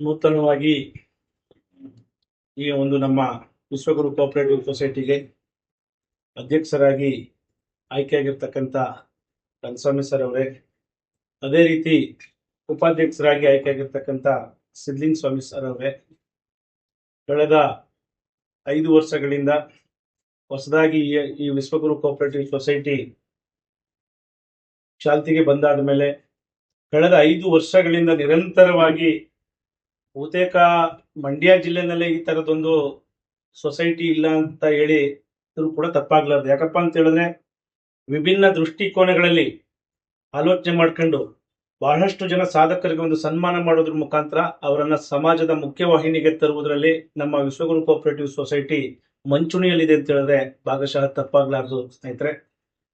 ನೂತನವಾಗಿ ಈ ಒಂದು ನಮ್ಮ ವಿಶ್ವಗುರು ಕೋಆಪರೇಟಿವ್ ಸೊಸೈಟಿಗೆ ಅಧ್ಯಕ್ಷರಾಗಿ ಆಯ್ಕೆಯಾಗಿರ್ತಕ್ಕಂಥ ರಂಗಸ್ವಾಮಿ ಸರ್ ಅವರೇ, ಅದೇ ರೀತಿ ಉಪಾಧ್ಯಕ್ಷರಾಗಿ ಆಯ್ಕೆಯಾಗಿರ್ತಕ್ಕಂಥ ಸಿದ್ಲಿಂಗ್ ಸ್ವಾಮಿ ಸರ್ ಅವರೇ, ಕಳೆದ ಐದು ವರ್ಷಗಳಿಂದ ಹೊಸದಾಗಿ ಈ- ವಿಶ್ವಗುರು ಕೋಆಪರೇಟಿವ್ ಸೊಸೈಟಿ ಚಾಲ್ತಿಗೆ ಬಂದಾದ ಮೇಲೆ ಕಳೆದ ಐದು ವರ್ಷಗಳಿಂದ ನಿರಂತರವಾಗಿ ಬಹುತೇಕ ಮಂಡ್ಯ ಜಿಲ್ಲೆನಲ್ಲೇ ಈ ತರದೊಂದು ಸೊಸೈಟಿ ಇಲ್ಲ ಅಂತ ಹೇಳಿ ಇದ್ರೂ ಕೂಡ ತಪ್ಪಾಗ್ಲಾರ್ದು. ಯಾಕಪ್ಪ ಅಂತ ಹೇಳಿದ್ರೆ ವಿಭಿನ್ನ ದೃಷ್ಟಿಕೋನಗಳಲ್ಲಿ ಆಲೋಚನೆ ಮಾಡ್ಕೊಂಡು ಬಹಳಷ್ಟು ಜನ ಸಾಧಕರಿಗೆ ಒಂದು ಸನ್ಮಾನ ಮಾಡೋದ್ರ ಮುಖಾಂತರ ಅವರನ್ನ ಸಮಾಜದ ಮುಖ್ಯವಾಹಿನಿಗೆ ತರುವುದರಲ್ಲಿ ನಮ್ಮ ವಿಶ್ವಗುರು ಕೋಆಪರೇಟಿವ್ ಸೊಸೈಟಿ ಮಂಚೂಣಿಯಲ್ಲಿದೆ ಅಂತ ಹೇಳಿದ್ರೆ ಭಾಗಶಃ ತಪ್ಪಾಗ್ಲಾರ್ದು ಸ್ನೇಹಿತರೆ.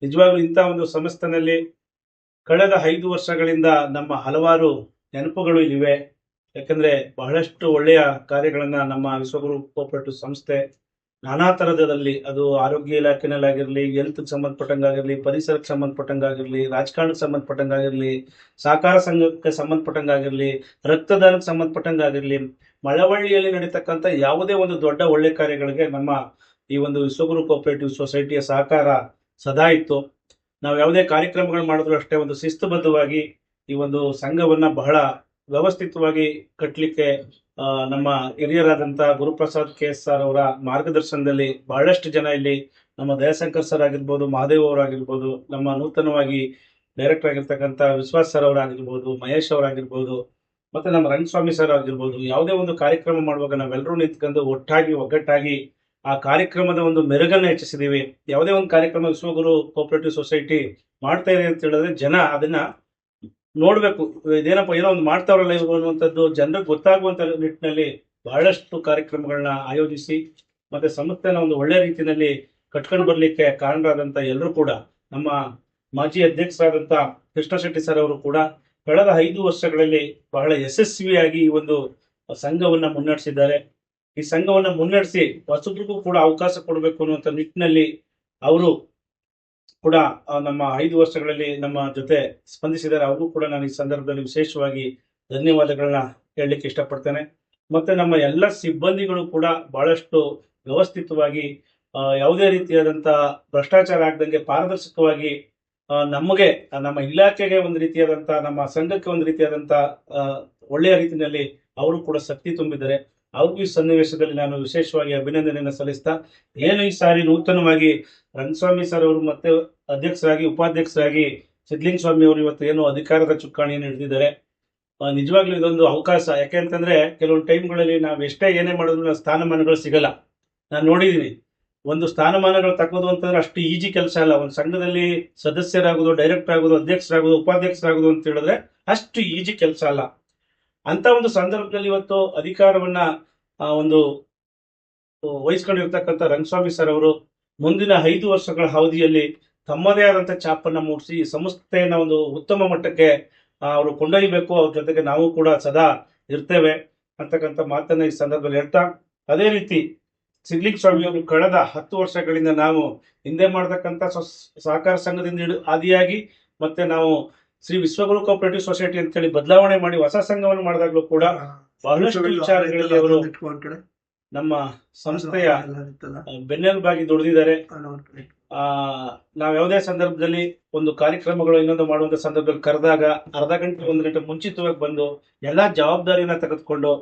ನಿಜವಾಗ್ಲೂ ಇಂಥ ಒಂದು ಸಂಸ್ಥೆನಲ್ಲಿ ಕಳೆದ ಐದು ವರ್ಷಗಳಿಂದ ನಮ್ಮ ಹಲವಾರು ನೆನಪುಗಳು ಇಲ್ಲಿವೆ. ಯಾಕಂದ್ರೆ ಬಹಳಷ್ಟು ಒಳ್ಳೆಯ ಕಾರ್ಯಗಳನ್ನ ನಮ್ಮ ವಿಶ್ವಗುರು ಕೋಪರೇಟಿವ್ ಸಂಸ್ಥೆ ನಾನಾ ತರದಲ್ಲಿ ಅದು ಆರೋಗ್ಯ ಇಲಾಖೆನಲ್ಲಾಗಿರ್ಲಿ ಹೆಲ್ತ್ ಸಂಬಂಧಪಟ್ಟಂಗಾಗಿರ್ಲಿ, ಪರಿಸರಕ್ಕೆ ಸಂಬಂಧಪಟ್ಟಂಗಾಗಿರ್ಲಿ, ರಾಜಕಾರಣಕ್ಕೆ ಸಂಬಂಧಪಟ್ಟಂಗಾಗಿರ್ಲಿ, ಸಹಕಾರ ಸಂಘಕ್ಕೆ ಸಂಬಂಧಪಟ್ಟಂಗಾಗಿರ್ಲಿ, ರಕ್ತದಾನಕ್ಕೆ ಸಂಬಂಧಪಟ್ಟಂಗಾಗಿರ್ಲಿ, ಮಳವಳ್ಳಿಯಲ್ಲಿ ನಡೀತಕ್ಕಂಥ ಯಾವುದೇ ಒಂದು ದೊಡ್ಡ ಒಳ್ಳೆ ಕಾರ್ಯಗಳಿಗೆ ನಮ್ಮ ಈ ಒಂದು ವಿಶ್ವಗುರು ಕೋಪರೇಟಿವ್ ಸೊಸೈಟಿಯ ಸಹಕಾರ ಸದಾ ಇತ್ತು. ನಾವು ಯಾವುದೇ ಕಾರ್ಯಕ್ರಮಗಳು ಮಾಡಿದ್ರು ಅಷ್ಟೇ ಒಂದು ಶಿಸ್ತುಬದ್ಧವಾಗಿ ಈ ಒಂದು ಸಂಘವನ್ನ ಬಹಳ ವ್ಯವಸ್ಥಿತವಾಗಿ ಕಟ್ಟಲಿಕ್ಕೆ ನಮ್ಮ ಹಿರಿಯರಾದಂಥ ಗುರುಪ್ರಸಾದ್ ಕೆ ಎಸ್ ಸರ್ ಅವರ ಮಾರ್ಗದರ್ಶನದಲ್ಲಿ ಬಹಳಷ್ಟು ಜನ ಇಲ್ಲಿ ನಮ್ಮ ದಯಾಶಂಕರ್ ಸರ್ ಆಗಿರ್ಬೋದು, ಮಹಾದೇವ್ ಅವರಾಗಿರ್ಬೋದು ನಮ್ಮ ನೂತನವಾಗಿ ಡೈರೆಕ್ಟರ್ ಆಗಿರ್ತಕ್ಕಂಥ ವಿಶ್ವಾಸ್ ಸರ್ ಅವರಾಗಿರ್ಬೋದು ಮಹೇಶ್ ಅವರಾಗಿರ್ಬೋದು ಮತ್ತೆ ನಮ್ಮ ರಂಗಸ್ವಾಮಿ ಸರ್ ಆಗಿರ್ಬೋದು, ಯಾವುದೇ ಒಂದು ಕಾರ್ಯಕ್ರಮ ಮಾಡುವಾಗ ನಾವೆಲ್ಲರೂ ನಿಂತ್ಕೊಂಡು ಒಟ್ಟಾಗಿ, ಒಗ್ಗಟ್ಟಾಗಿ ಆ ಕಾರ್ಯಕ್ರಮದ ಒಂದು ಮೆರುಗನ್ನು ಹೆಚ್ಚಿಸಿದೀವಿ. ಯಾವುದೇ ಒಂದು ಕಾರ್ಯಕ್ರಮ ವಿಶ್ವಗುರು ಕೋಪರೇಟಿವ್ ಸೊಸೈಟಿ ಮಾಡ್ತಾ ಇದೆ ಅಂತ ಹೇಳಿದ್ರೆ ಜನ ಅದನ್ನ ನೋಡ್ಬೇಕು. ಇದೇನಪ್ಪ, ಏನೋ ಒಂದು ಮಾಡ್ತಾವ್ರಲ್ಲ ಇವರು ಅನ್ನುವಂಥದ್ದು ಜನರಿಗೆ ಗೊತ್ತಾಗುವಂತ ನಿಟ್ಟಿನಲ್ಲಿ ಬಹಳಷ್ಟು ಕಾರ್ಯಕ್ರಮಗಳನ್ನ ಆಯೋಜಿಸಿ, ಮತ್ತೆ ಸಂಸ್ಥೆನ ಒಂದು ಒಳ್ಳೆ ರೀತಿಯಲ್ಲಿ ಕಟ್ಕೊಂಡು ಬರ್ಲಿಕ್ಕೆ ಕಾರಣರಾದಂತ ಎಲ್ಲರೂ ಕೂಡ, ನಮ್ಮ ಮಾಜಿ ಅಧ್ಯಕ್ಷರಾದಂತ ಕೃಷ್ಣ ಶೆಟ್ಟಿ ಸರ್ ಅವರು ಕೂಡ ಕಳೆದ ಐದು ವರ್ಷಗಳಲ್ಲಿ ಬಹಳ ಯಶಸ್ವಿಯಾಗಿ ಈ ಒಂದು ಸಂಘವನ್ನ ಮುನ್ನಡೆಸಿದ್ದಾರೆ. ಈ ಸಂಘವನ್ನ ಮುನ್ನಡೆಸಿ ಹೊಸಬ್ರಿಗೂ ಕೂಡ ಅವಕಾಶ ಕೊಡಬೇಕು ಅನ್ನುವಂಥ ನಿಟ್ಟಿನಲ್ಲಿ ಅವರು ಕೂಡ ನಮ್ಮ ಐದು ವರ್ಷಗಳಲ್ಲಿ ನಮ್ಮ ಜೊತೆ ಸ್ಪಂದಿಸಿದ್ದಾರೆ. ಅವರು ಕೂಡ ನಾನು ಈ ಸಂದರ್ಭದಲ್ಲಿ ವಿಶೇಷವಾಗಿ ಧನ್ಯವಾದಗಳನ್ನ ಹೇಳಲಿಕ್ಕೆ ಇಷ್ಟಪಡ್ತೇನೆ. ಮತ್ತೆ ನಮ್ಮ ಎಲ್ಲ ಸಿಬ್ಬಂದಿಗಳು ಕೂಡ ಬಹಳಷ್ಟು ವ್ಯವಸ್ಥಿತವಾಗಿ ಯಾವುದೇ ರೀತಿಯಾದಂತಹ ಭ್ರಷ್ಟಾಚಾರ ಆಗದಂಗೆ ಪಾರದರ್ಶಕವಾಗಿ ನಮಗೆ ನಮ್ಮ ಇಲಾಖೆಗೆ ಒಂದು ರೀತಿಯಾದಂತಹ ನಮ್ಮ ಸಂಘಕ್ಕೆ ಒಂದು ರೀತಿಯಾದಂತಹ ಒಳ್ಳೆಯ ರೀತಿಯಲ್ಲಿ ಅವರು ಕೂಡ ಶಕ್ತಿ ತುಂಬಿದ್ದಾರೆ. ಅವ್ರಿಗೂ ಈ ಸನ್ನಿವೇಶದಲ್ಲಿ ನಾನು ವಿಶೇಷವಾಗಿ ಅಭಿನಂದನೆಯನ್ನು ಸಲ್ಲಿಸ್ತಾ, ಏನು ಈ ಸಾರಿ ನೂತನವಾಗಿ ರಂಗಸ್ವಾಮಿ ಸರ್ ಅವರು ಮತ್ತೆ ಅಧ್ಯಕ್ಷರಾಗಿ, ಉಪಾಧ್ಯಕ್ಷರಾಗಿ ಸಿದ್ಲಿಂಗ ಸ್ವಾಮಿ ಅವರು ಇವತ್ತು ಏನು ಅಧಿಕಾರದ ಚುಕ್ಕಾಣಿಯನ್ನು ಹಿಡಿದಿದ್ದಾರೆ. ನಿಜವಾಗ್ಲೂ ಇದೊಂದು ಅವಕಾಶ. ಯಾಕೆ ಅಂತಂದ್ರೆ ಕೆಲವೊಂದು ಟೈಮ್ಗಳಲ್ಲಿ ನಾವು ಎಷ್ಟೇ ಏನೇ ಮಾಡಿದ್ರು ಸ್ಥಾನಮಾನಗಳು ಸಿಗಲ್ಲ. ನಾನು ನೋಡಿದ್ದೀನಿ ಒಂದು ಸ್ಥಾನಮಾನಗಳು ತಕ್ಕೋದು ಅಂತಂದ್ರೆ ಅಷ್ಟು ಈಜಿ ಕೆಲಸ ಅಲ್ಲ. ಒಂದು ಸಂಘದಲ್ಲಿ ಸದಸ್ಯರಾಗೋದು, ಡೈರೆಕ್ಟರ್ ಆಗೋದು, ಅಧ್ಯಕ್ಷರಾಗೋದು, ಉಪಾಧ್ಯಕ್ಷರಾಗೋದು ಅಂತ ಹೇಳಿದ್ರೆ ಅಷ್ಟು ಈಜಿ ಕೆಲಸ ಅಲ್ಲ. ಅಂತ ಒಂದು ಸಂದರ್ಭದಲ್ಲಿ ಇವತ್ತು ಅಧಿಕಾರವನ್ನ ಒಂದು ವಹಿಸ್ಕೊಂಡಿರ್ತಕ್ಕಂಥ ರಂಗಸ್ವಾಮಿ ಸರ್ ಅವರು ಮುಂದಿನ ಐದು ವರ್ಷಗಳ ಅವಧಿಯಲ್ಲಿ ತಮ್ಮದೇ ಆದಂತ ಚಾಪನ್ನ ಮೂಡಿಸಿ ಸಂಸ್ಥೆಯನ್ನ ಒಂದು ಉತ್ತಮ ಮಟ್ಟಕ್ಕೆ ಅವರು ಕೊಂಡೊಯ್ಯಬೇಕು ಅವ್ರ ಜೊತೆಗೆ ನಾವು ಕೂಡ ಸದಾ ಇರ್ತೇವೆ ಅಂತಕ್ಕಂಥ ಮಾತನ್ನ ಈ ಸಂದರ್ಭದಲ್ಲಿ ಹೇಳ್ತಾ, ಅದೇ ರೀತಿ ಸಿದ್ಲಿಂಗ ಸ್ವಾಮಿ ಅವರು ಕಳೆದ ಹತ್ತು ವರ್ಷಗಳಿಂದ ನಾವು ಹಿಂದೆ ಮಾಡತಕ್ಕಂಥ ಸಹಕಾರ ಸಂಘದಿಂದ ಆದಿಯಾಗಿ ಮತ್ತೆ ನಾವು ಶ್ರೀ ವಿಶ್ವಗುರು ಕೋಪರೇಟಿವ್ ಸೊಸೈಟಿ ಅಂತ ಹೇಳಿ ಬದಲಾವಣೆ ಮಾಡಿ ಹೊಸ ಸಂಘವನ್ನು ಮಾಡಿದಾಗಲೂ ಕೂಡ ಬಹಳಷ್ಟು ವಿಚಾರಗಳಲ್ಲಿ ಅವರು ನಮ್ಮ ಸಂಸ್ಥೆಯ ಬೆನ್ನೆಲುಬಾಗಿ ದುಡಿದಿದ್ದಾರೆ. ಆ ನಾವ್ ಯಾವುದೇ ಸಂದರ್ಭದಲ್ಲಿ ಒಂದು ಕಾರ್ಯಕ್ರಮಗಳು ಇನ್ನೊಂದು ಮಾಡುವಂತ ಸಂದರ್ಭದಲ್ಲಿ ಕರೆದಾಗ ಅರ್ಧ ಗಂಟೆ ಒಂದು ಗಂಟೆ ಮುಂಚಿತವಾಗಿ ಬಂದು ಎಲ್ಲಾ ಜವಾಬ್ದಾರಿನ ತೆಗೆದುಕೊಂಡು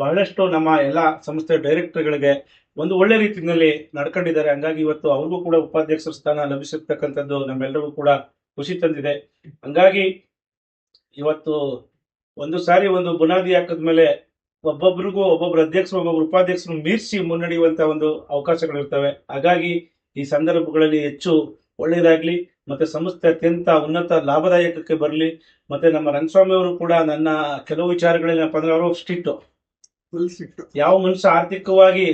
ಬಹಳಷ್ಟು ನಮ್ಮ ಎಲ್ಲಾ ಸಂಸ್ಥೆಯ ಡೈರೆಕ್ಟರ್ಗಳಿಗೆ ಒಂದು ಒಳ್ಳೆ ರೀತಿಯಲ್ಲಿ ನಡ್ಕೊಂಡಿದ್ದಾರೆ. ಹಂಗಾಗಿ ಇವತ್ತು ಅವ್ರಿಗೂ ಕೂಡ ಉಪಾಧ್ಯಕ್ಷರ ಸ್ಥಾನ ಲಭಿಸಿರ್ತಕ್ಕಂಥದ್ದು ನಮ್ಮೆಲ್ಲರಿಗೂ ಕೂಡ ಖುಷಿ ತಂದಿದೆ. ಹಂಗಾಗಿ ಇವತ್ತು ಒಂದು ಸಾರಿ ಒಂದು ಬುನಾದಿ ಹಾಕಿದ್ಮೇಲೆ ಒಬ್ಬೊಬ್ರಿಗೂ ಒಬ್ಬೊಬ್ರು ಅಧ್ಯಕ್ಷರು ಒಬ್ಬೊಬ್ರು ಉಪಾಧ್ಯಕ್ಷರು ಮೀರಿಸಿ ಮುನ್ನಡೆಯುವಂತ ಒಂದು ಅವಕಾಶಗಳಿರ್ತವೆ. ಹಾಗಾಗಿ ಈ ಸಂದರ್ಭಗಳಲ್ಲಿ ಹೆಚ್ಚು ಒಳ್ಳೆಯದಾಗ್ಲಿ ಮತ್ತೆ ಸಂಸ್ಥೆ ಅತ್ಯಂತ ಉನ್ನತ ಲಾಭದಾಯಕಕ್ಕೆ ಬರಲಿ ಮತ್ತೆ ನಮ್ಮ ರಂಗಸ್ವಾಮಿ ಅವರು ಕೂಡ ನನ್ನ ಕೆಲವು ವಿಚಾರಗಳೇನಪ್ಪ ಅಂದ್ರೆ ಅವರು ಸ್ಟಿಟ್ಟು. ಯಾವ ಮನುಷ್ಯ ಆರ್ಥಿಕವಾಗಿ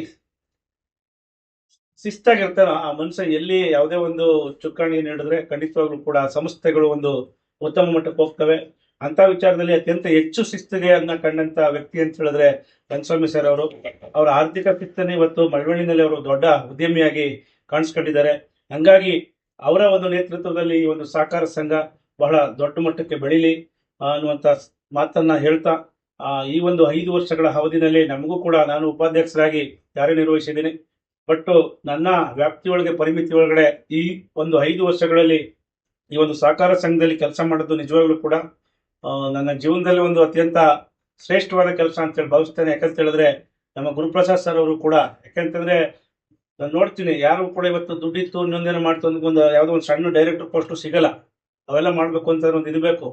ಶಿಸ್ತಾಗಿರ್ತಾರೋ ಆ ಮನುಷ್ಯ ಎಲ್ಲಿ ಯಾವುದೇ ಒಂದು ಚುಕ್ಕಾಣಿ ನೀಡಿದ್ರೆ ಖಂಡಿತವಾಗ್ಲೂ ಕೂಡ ಸಂಸ್ಥೆಗಳು ಒಂದು ಉತ್ತಮ ಮಟ್ಟಕ್ಕೆ ಹೋಗ್ತವೆ. ಅಂತ ವಿಚಾರದಲ್ಲಿ ಅತ್ಯಂತ ಹೆಚ್ಚು ಶಿಸ್ತಿಗೆ ಅನ್ನ ಕಂಡಂತ ವ್ಯಕ್ತಿ ಅಂತ ಹೇಳಿದ್ರೆ ರಂಗಸ್ವಾಮಿ ಸರ್ ಅವರು. ಅವರ ಆರ್ಥಿಕ ಪಿತ್ತನೆ ಇವತ್ತು ಮಳವಳ್ಳಿನಲ್ಲಿ ಅವರು ದೊಡ್ಡ ಉದ್ಯಮಿಯಾಗಿ ಕಾಣಿಸ್ಕೊಂಡಿದ್ದಾರೆ. ಹಂಗಾಗಿ ಅವರ ಒಂದು ನೇತೃತ್ವದಲ್ಲಿ ಈ ಒಂದು ಸಹಕಾರ ಸಂಘ ಬಹಳ ದೊಡ್ಡ ಮಟ್ಟಕ್ಕೆ ಬೆಳೀಲಿ ಅನ್ನುವಂತ ಮಾತನ್ನ ಹೇಳ್ತಾ ಈ ಒಂದು ಐದು ವರ್ಷಗಳ ಅವಧಿನಲ್ಲಿ ನಮಗೂ ಕೂಡ ನಾನು ಉಪಾಧ್ಯಕ್ಷರಾಗಿ ಕಾರ್ಯನಿರ್ವಹಿಸಿದ್ದೀನಿ. ಬಟ್ ನನ್ನ ವ್ಯಾಪ್ತಿಯೊಳಗೆ, ಪರಿಮಿತಿ ಒಳಗಡೆ ಈ ಒಂದು ಐದು ವರ್ಷಗಳಲ್ಲಿ ಈ ಒಂದು ಸಹಕಾರ ಸಂಘದಲ್ಲಿ ಕೆಲಸ ಮಾಡೋದು ನಿಜವಾಗ್ಲೂ ಕೂಡ ನನ್ನ ಜೀವನದಲ್ಲಿ ಒಂದು ಅತ್ಯಂತ ಶ್ರೇಷ್ಠವಾದ ಕೆಲಸ ಅಂತೇಳಿ ಭಾವಿಸ್ತೇನೆ. ಯಾಕಂತ ಹೇಳಿದ್ರೆ, ನಮ್ಮ ಗುರುಪ್ರಸಾದ್ ಸರ್ ಅವರು ಕೂಡ ಯಾಕಂತಂದ್ರೆ ನಾನು ನೋಡ್ತೀನಿ, ಯಾರು ಕೂಡ ಇವತ್ತು ದುಡ್ಡಿತ್ತು, ಇನ್ನೊಂದೇನೋ ಮಾಡ್ತು ಒಂದು ಯಾವುದೋ ಒಂದು ಸಣ್ಣ ಡೈರೆಕ್ಟರ್ ಪೋಸ್ಟ್ ಸಿಗಲ್ಲ. ಅವೆಲ್ಲ ಮಾಡಬೇಕು ಅಂತ ಒಂದು ಇರಬೇಕು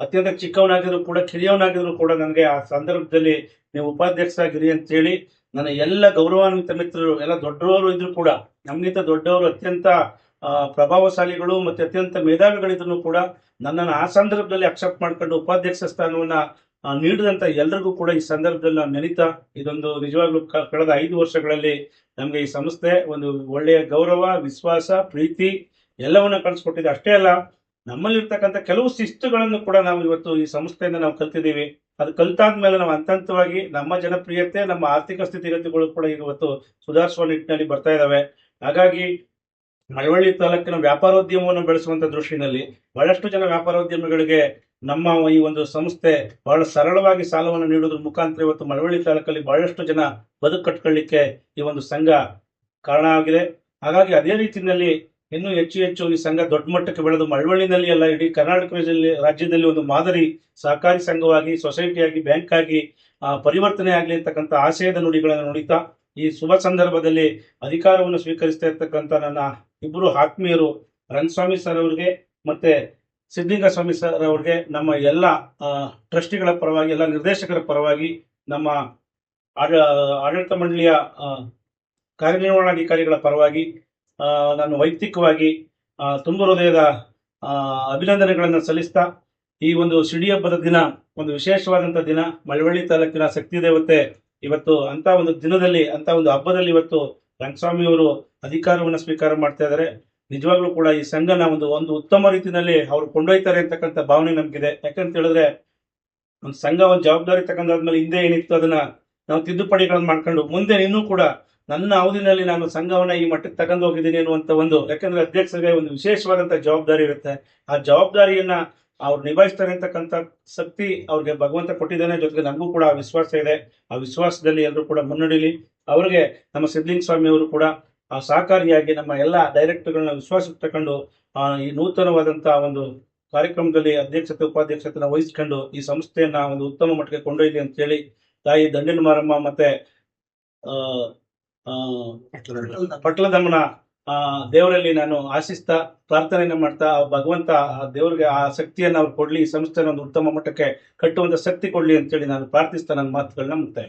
ಅತ್ಯಂತ ಚಿಕ್ಕವನಾಗಿದ್ರು ಕೂಡ, ಕಿರಿಯವನಾಗಿದ್ರು ಕೂಡ, ನನಗೆ ಆ ಸಂದರ್ಭದಲ್ಲಿ ನೀವು ಉಪಾಧ್ಯಕ್ಷರಾಗಿರಿ ಅಂತೇಳಿ ನನ್ನ ಎಲ್ಲ ಗೌರವಾನ್ವಿತ ಮಿತ್ರರು, ಎಲ್ಲ ದೊಡ್ಡವರು ಇದ್ರು ಕೂಡ, ನಮಗಿಂತ ದೊಡ್ಡವರು ಅತ್ಯಂತ ಪ್ರಭಾವಶಾಲಿಗಳು ಮತ್ತೆ ಅತ್ಯಂತ ಮೇಧಾವಿಗಳಿದ್ರು ಕೂಡ ನನ್ನನ್ನು ಆ ಸಂದರ್ಭದಲ್ಲಿ ಅಕ್ಸೆಪ್ಟ್ ಮಾಡ್ಕೊಂಡು ಉಪಾಧ್ಯಕ್ಷ ಸ್ಥಾನವನ್ನ ನೀಡಿದಂತ ಎಲ್ರಿಗೂ ಕೂಡ ಈ ಸಂದರ್ಭದಲ್ಲಿ ನಾನು ನೆನೀತಾ, ಇದೊಂದು ನಿಜವಾಗ್ಲೂ ಕಳೆದ ಐದು ವರ್ಷಗಳಲ್ಲಿ ನಮಗೆ ಈ ಸಂಸ್ಥೆ ಒಂದು ಒಳ್ಳೆಯ ಗೌರವ, ವಿಶ್ವಾಸ, ಪ್ರೀತಿ ಎಲ್ಲವನ್ನ ಕಳಿಸ್ಕೊಟ್ಟಿದೆ. ಅಷ್ಟೇ ಅಲ್ಲ ನಮ್ಮಲ್ಲಿರ್ತಕ್ಕಂಥ ಕೆಲವು ಶಿಸ್ತುಗಳನ್ನು ಕೂಡ ನಾವು ಇವತ್ತು ಈ ಸಂಸ್ಥೆಯಿಂದ ನಾವು ಕಲ್ತಿದ್ದೀವಿ. ಅದು ಕಲ್ತಾದ್ಮೇಲೆ ನಾವು ಹಂತ ಹಂತವಾಗಿ ನಮ್ಮ ಜನಪ್ರಿಯತೆ, ನಮ್ಮ ಆರ್ಥಿಕ ಸ್ಥಿತಿಗತಿಗಳು ಕೂಡ ಇವತ್ತು ಸುಧಾರಿಸುವ ನಿಟ್ಟಿನಲ್ಲಿ ಬರ್ತಾ ಇದ್ದಾವೆ ಹಾಗಾಗಿ ಮಳವಳ್ಳಿ ತಾಲೂಕಿನ ವ್ಯಾಪಾರೋದ್ಯಮವನ್ನು ಬೆಳೆಸುವಂತ ದೃಷ್ಟಿನಲ್ಲಿ ಬಹಳಷ್ಟು ಜನ ವ್ಯಾಪಾರೋದ್ಯಮಿಗಳಿಗೆ ನಮ್ಮ ಈ ಒಂದು ಸಂಸ್ಥೆ ಬಹಳ ಸರಳವಾಗಿ ಸಾಲವನ್ನು ನೀಡುವುದ್ರ ಮುಖಾಂತರ ಇವತ್ತು ಮಳವಳ್ಳಿ ತಾಲೂಕಲ್ಲಿ ಬಹಳಷ್ಟು ಜನ ಬದುಕು ಕಟ್ಕೊಳ್ಳಿಕ್ಕೆ ಈ ಒಂದು ಸಂಘ ಕಾರಣ ಆಗಿದೆ. ಹಾಗಾಗಿ ಅದೇ ರೀತಿಯಲ್ಲಿ ಇನ್ನೂ ಹೆಚ್ಚು ಹೆಚ್ಚು ಈ ಸಂಘ ದೊಡ್ಡ ಮಟ್ಟಕ್ಕೆ ಬೆಳೆದು ಮಳವಳ್ಳಿನಲ್ಲಿ ಎಲ್ಲ ಇಡೀ ಕರ್ನಾಟಕ ರಾಜ್ಯದಲ್ಲಿ ಒಂದು ಮಾದರಿ ಸಹಕಾರಿ ಸಂಘವಾಗಿ, ಸೊಸೈಟಿಯಾಗಿ ಬ್ಯಾಂಕ್ ಆಗಿ ಪರಿವರ್ತನೆ ಆಗಲಿ ಅಂತಕ್ಕಂಥ ಆಶಯದ ನುಡಿಗಳನ್ನು ನುಡಿತಾ ಈ ಶುಭ ಸಂದರ್ಭದಲ್ಲಿ ಅಧಿಕಾರವನ್ನು ಸ್ವೀಕರಿಸ್ತಾ ಇರ್ತಕ್ಕಂಥ ನನ್ನ ಇಬ್ಬರು ಆತ್ಮೀಯರು ರಂಗಸ್ವಾಮಿ ಸರ್ ಅವ್ರಿಗೆ ಮತ್ತೆ ಸಿದ್ಧಲಿಂಗ ಸ್ವಾಮಿ ಸರ್ ಅವ್ರಿಗೆ ನಮ್ಮ ಎಲ್ಲ ಟ್ರಸ್ಟಿಗಳ ಪರವಾಗಿ, ಎಲ್ಲ ನಿರ್ದೇಶಕರ ಪರವಾಗಿ ನಮ್ಮ ಆಡ- ಆಡಳಿತ ಮಂಡಳಿಯ ಕಾರ್ಯನಿರ್ವಹಣಾಧಿಕಾರಿಗಳ ಪರವಾಗಿ ನಾನು ವೈಯಕ್ತಿಕವಾಗಿ ತುಂಬ ಹೃದಯದ ಅಭಿನಂದನೆಗಳನ್ನು ಸಲ್ಲಿಸ್ತಾ, ಈ ಒಂದು ಸಿಡಿ ಹಬ್ಬದ ದಿನ, ಒಂದು ವಿಶೇಷವಾದಂಥ ದಿನ, ಮಳವಳ್ಳಿ ತಾಲೂಕಿನ ಶಕ್ತಿ ದೇವತೆ ಇವತ್ತು ಅಂತ ಒಂದು ದಿನದಲ್ಲಿ, ಅಂತ ಒಂದು ಹಬ್ಬದಲ್ಲಿ ಇವತ್ತು ರಂಗಸ್ವಾಮಿ ಅವರು ಅಧಿಕಾರವನ್ನು ಸ್ವೀಕಾರ ಮಾಡ್ತಾ ಇದ್ದಾರೆ. ನಿಜವಾಗ್ಲೂ ಕೂಡ ಈ ಸಂಘನ ಒಂದು ಒಂದು ಉತ್ತಮ ರೀತಿಯಲ್ಲಿ ಅವ್ರು ಕೊಂಡೊಯ್ತಾರೆ ಅಂತಕ್ಕಂಥ ಭಾವನೆ ನಮಗಿದೆ. ಯಾಕಂತ ಹೇಳಿದ್ರೆ, ಒಂದು ಸಂಘ ಒಂದು ಜವಾಬ್ದಾರಿ ತಗೊಂಡಾದ್ಮೇಲೆ ಹಿಂದೆ ಏನಿತ್ತು ಅದನ್ನ ನಾವು ತಿದ್ದುಪಡಿಗಳನ್ನು ಮಾಡ್ಕೊಂಡು, ಮುಂದೆ ಇನ್ನೂ ಕೂಡ ನನ್ನ ಅವಧಿನಲ್ಲಿ ನಾನು ಸಂಘವನ್ನ ಈ ಮಟ್ಟಕ್ಕೆ ತಗೊಂಡು ಹೋಗಿದ್ದೀನಿ ಅನ್ನುವಂತ ಒಂದು ಯಾಕಂದ್ರೆ ಅಧ್ಯಕ್ಷರಿಗೆ ಒಂದು ವಿಶೇಷವಾದಂತ ಜವಾಬ್ದಾರಿ ಇರುತ್ತೆ. ಆ ಜವಾಬ್ದಾರಿಯನ್ನ ಅವ್ರು ನಿಭಾಯಿಸ್ತಾರೆ ಅಂತಕ್ಕಂಥ ಶಕ್ತಿ ಅವ್ರಿಗೆ ಭಗವಂತ ಕೊಟ್ಟಿದ್ದಾನೆ. ಜೊತೆಗೆ ನಮಗೂ ಕೂಡ ಆ ವಿಶ್ವಾಸ ಇದೆ. ಆ ವಿಶ್ವಾಸದಲ್ಲಿ ಎಲ್ಲರೂ ಕೂಡ ಮುನ್ನಡೀಲಿ ಅವರಿಗೆ ನಮ್ಮ ಸಿದ್ಧಲಿಂಗ ಸ್ವಾಮಿ ಅವರು ಕೂಡ ಆ ಸಹಕಾರಿಯಾಗಿ ನಮ್ಮ ಎಲ್ಲ ಡೈರೆಕ್ಟರ್ಗಳನ್ನ ವಿಶ್ವಾಸಕ್ಕೆ ತಕೊಂಡು ಆ, ಈ ನೂತನವಾದಂತಹ ಒಂದು ಕಾರ್ಯಕ್ರಮದಲ್ಲಿ ಅಧ್ಯಕ್ಷತೆ ಉಪಾಧ್ಯಕ್ಷತೆನ ವಹಿಸ್ಕೊಂಡು ಈ ಸಂಸ್ಥೆಯನ್ನ ಒಂದು ಉತ್ತಮ ಮಟ್ಟಕ್ಕೆ ಕೊಂಡೊಯ್ಲಿ ಅಂತ ಹೇಳಿ ತಾಯಿ ದಂಡಿನ ಮಾರಮ್ಮ ಮತ್ತೆ ಪಟ್ಲದಮ್ಮನ ಆ ದೇವರಲ್ಲಿ ನಾನು ಆಶಿಸ್ತಾ ಪ್ರಾರ್ಥನೆಯನ್ನ ಮಾಡ್ತಾ ಆ ಭಗವಂತ ಆ ದೇವರಿಗೆ ಆ ಶಕ್ತಿಯನ್ನು ಅವ್ರು ಕೊಡ್ಲಿ ಈ ಸಂಸ್ಥೆನ ಒಂದು ಉತ್ತಮ ಮಟ್ಟಕ್ಕೆ ಕಟ್ಟುವಂತ ಶಕ್ತಿ ಕೊಡ್ಲಿ ಅಂತೇಳಿ ನಾನು ಪ್ರಾರ್ಥಿಸ್ತಾ ನನ್ನ ಮಾತುಗಳನ್ನ ಮುಕ್ತಾಯ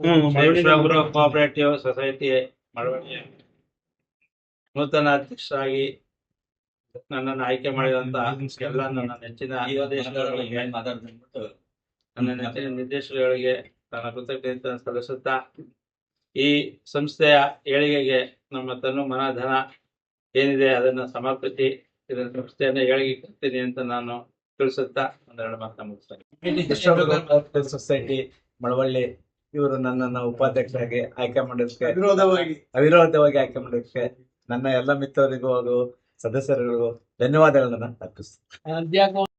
ಕೋಆಪರೇಟಿವ್ ಸೊಸೈಟಿ ಮಳವಳ್ಳಿ ನೂತನ ಅಧ್ಯಕ್ಷರಾಗಿ ನನ್ನನ್ನು ಆಯ್ಕೆ ಮಾಡಿದಂತ ಎಲ್ಲ ನನ್ನ ನೆಚ್ಚಿನ ನನ್ನ ನೆಚ್ಚಿನ ನಿರ್ದೇಶಕರುಗಳಿಗೆ ನನ್ನ ಕೃತಜ್ಞತೆ ಸಲ್ಲಿಸುತ್ತಾ ಈ ಸಂಸ್ಥೆಯ ಏಳಿಗೆಗೆ ನಮ್ಮ ತನು ಮನ ಧನ ಏನಿದೆ ಅದನ್ನು ಸಮರ್ಪಿಸಿ ಇದರ ಸಂಸ್ಥೆಯನ್ನು ಏಳಿಗೆ ಕೊಡ್ತೀನಿ ಅಂತ ನಾನು ತಿಳಿಸುತ್ತಾ ಒಂದೆರಡು ಮಾತನ್ನ ಮುಗಿಸ್ತೇನೆ. ಸೊಸೈಟಿ ಮಳವಳ್ಳಿ. ಇವರು ನನ್ನನ್ನ ಉಪಾಧ್ಯಕ್ಷರಾಗಿ ಆಯ್ಕೆ ಮಾಡೋದಕ್ಕೆ ಅವಿರೋಧವಾಗಿ. ಅವಿರೋಧವಾಗಿ ಆಯ್ಕೆ ಮಾಡೋದಕ್ಕೆ ನನ್ನ ಎಲ್ಲ ಮಿತ್ರರಿಗೂ ಹಾಗೂ ಸದಸ್ಯರಿಗೂ ಧನ್ಯವಾದಗಳನ್ನ ಅರ್ಪಿಸ್ತೀನಿ.